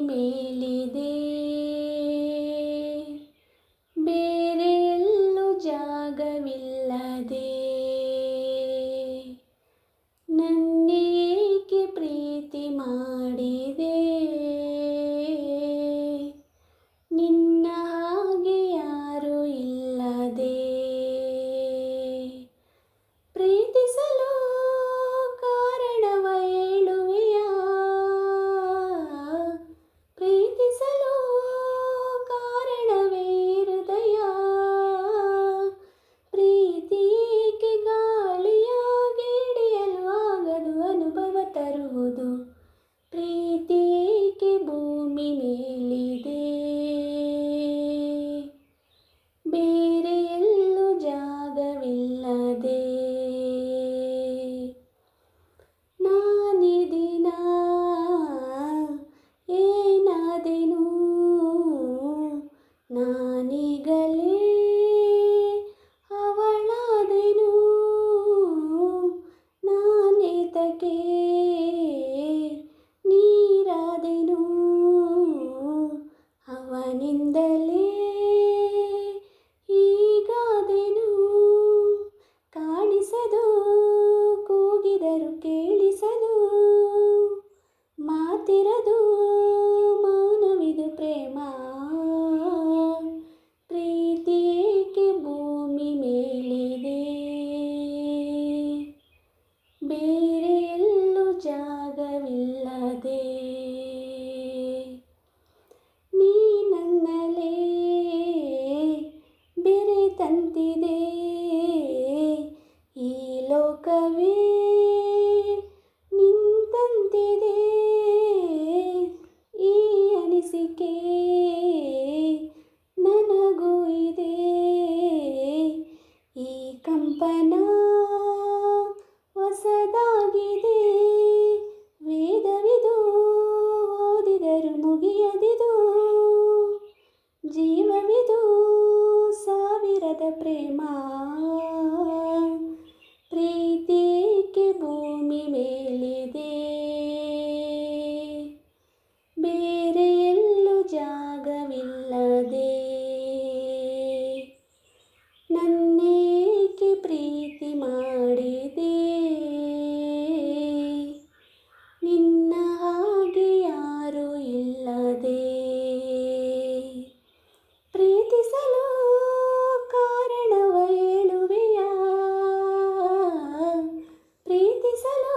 ಮೇಲಿದೆ. ಬೇರೆಲ್ಲೂ ಜಾಗವಿಲ್ಲದೆ. ನನ್ನೇಕೆ ಪ್ರೀತಿ ಮಾಡಿದೆ? ನಿನ್ನ ಹಾಗೆ ಯಾರು ಇಲ್ಲದೆ. ಪ್ರೀತಿಸಲು ನೀರಾದೆನು. ಅವನಿಂದಲೇ ಹೀಗಾದೆನು. ಕಾಣಿಸದು Anh. ನನ್ನೇಕೆ ಪ್ರೀತಿ ಮಾಡಿದೆ? ನಿನ್ನ ಹಾಗೆ ಯಾರು ಇಲ್ಲದೆ ಪ್ರೀತಿಸಲು ಕಾರಣವೇಳುವೆಯ ಪ್ರೀತಿಸಲು